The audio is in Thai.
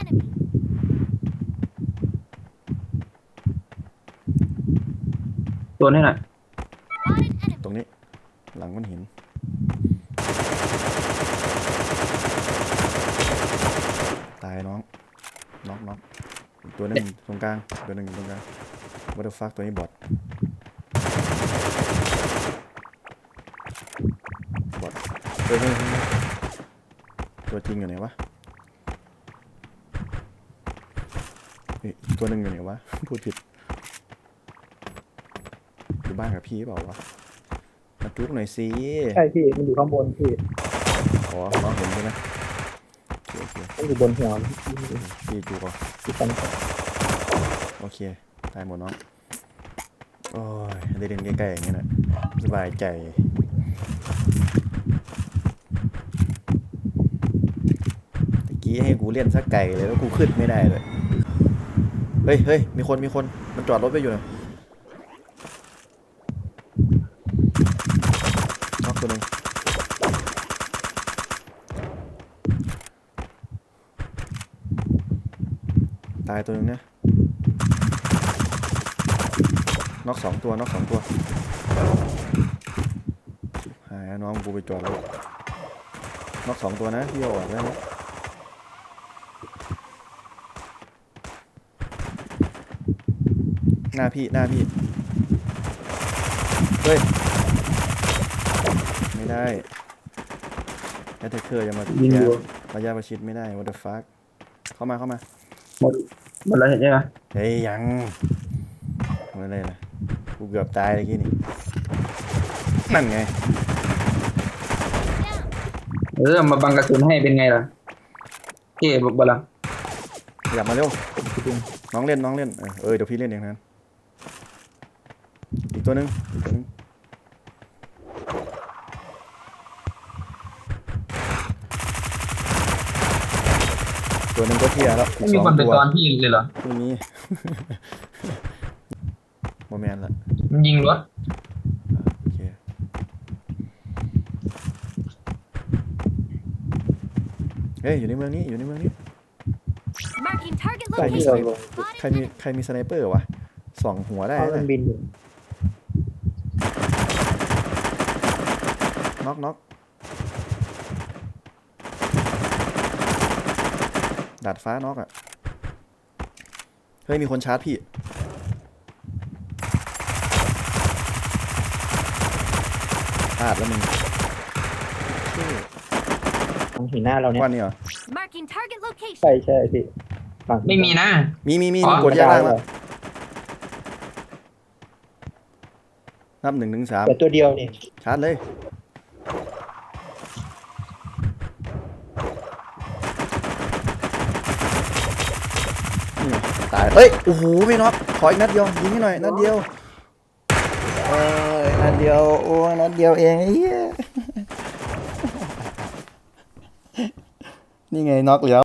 enemy. ตัวนี้หน่อย Spotted enemy. ตรงนี้ หลังก้อนหิน ตายน้องน้องน้องอีกตัวหนึงตรงกลางตัวหนึ่งอยู่ตรงกลางวัตถุฟักตัวนี้บอดบอดเฮ้ยเฮ้ตัวจริงอยู่ไหนวะ เฮ้ยอีกตัวหนึ่งอยู่ไหนวะ พูดผิดอยู่บ้านกับพี่เปล่าวะมาจุกหน่อยสิใช่พี่ มันอยู่ข้างบนพี่อ๋อน้องเห็นใช่ไหมโอเคโอเคมันอยู่บนหัวพี่จุกอะที่กันโอเค ตายหมดน้อง โอ้ยได้เล่นใกล้ๆอย่างนี้นะสบายใจตะกี้ให้กูเล่นสักไก่เลยแล้วกูขึ้นไม่ได้เลย เฮ้ยเฮ้ยมีคนมีคนมันจอดรถไปอยู่นะน็อกตัวหนึ่งตายตัวหนึ่งนะน็อกสองตัวน็อกสองตัวหายน้องกูไปจอดรถน็อกสองตัวนะพี่เอาออกได้ไหมหน้าพี่หน้าพี่ เฮ้ย ไม่ได้แอตเทคเคอร์จะมายิงอยู่ ระยะประชิดไม่ได้ what the fuck เข้ามาเข้ามา หมดหมดแล้วเห็นใช่ไหมเฮ้ยยังไม่ได้นะกูเกือบตายเมื่อกี้นี่นั่นไง Down. เออมาบังกระสุนให้เป็นไงล่ะเก๋บลัง อยากมาเร็วน้องเล่นน้องเล่นเออเออเดี๋ยวพี่เล่นเองนั้น อีกตัวหนึงอีกตัวหนึงตัวหนึงก็เคลียร์แล้วอีไม่กมีสองคนเป็นตัวตอนพี่เลยเหรอไม่มีโมแมนละมันยิงรถโอเคเฮ้ยอยู่ในเมืองนี้อยู่ในเมืองนี้ Marking target ใช่ที่ location. เราลงใครมีใครมีสไนเปอร์วะสองหัวได้เพราะเลมัยนบินอยู่ น็อกน็อกดาดฟ้าน็อกอะ เฮ้ย มีคนชาร์จพี่ พลาดแล้วมึงตรงหินหน้าเราเนี่ยว่านี่เหรอ Marking target location. ใช่ใช่พี่ฝั่งไม่มีนะ มีมีมีอ๋อ กดแยกล่างเหรแล้วอนับหนึ่งถึงสามแต่ตัวเดียวนี่ชาร์จเลย ตาย เอ้ย โอ้โห ไม่น็อกขออีกนัดเดียว ยิงให้หน่อย นัดเดียวเอ้ยนัดเดียว โอ้ยนัดเดียวเองไอ้เหี้ย นี่ไงน็อกแล้ว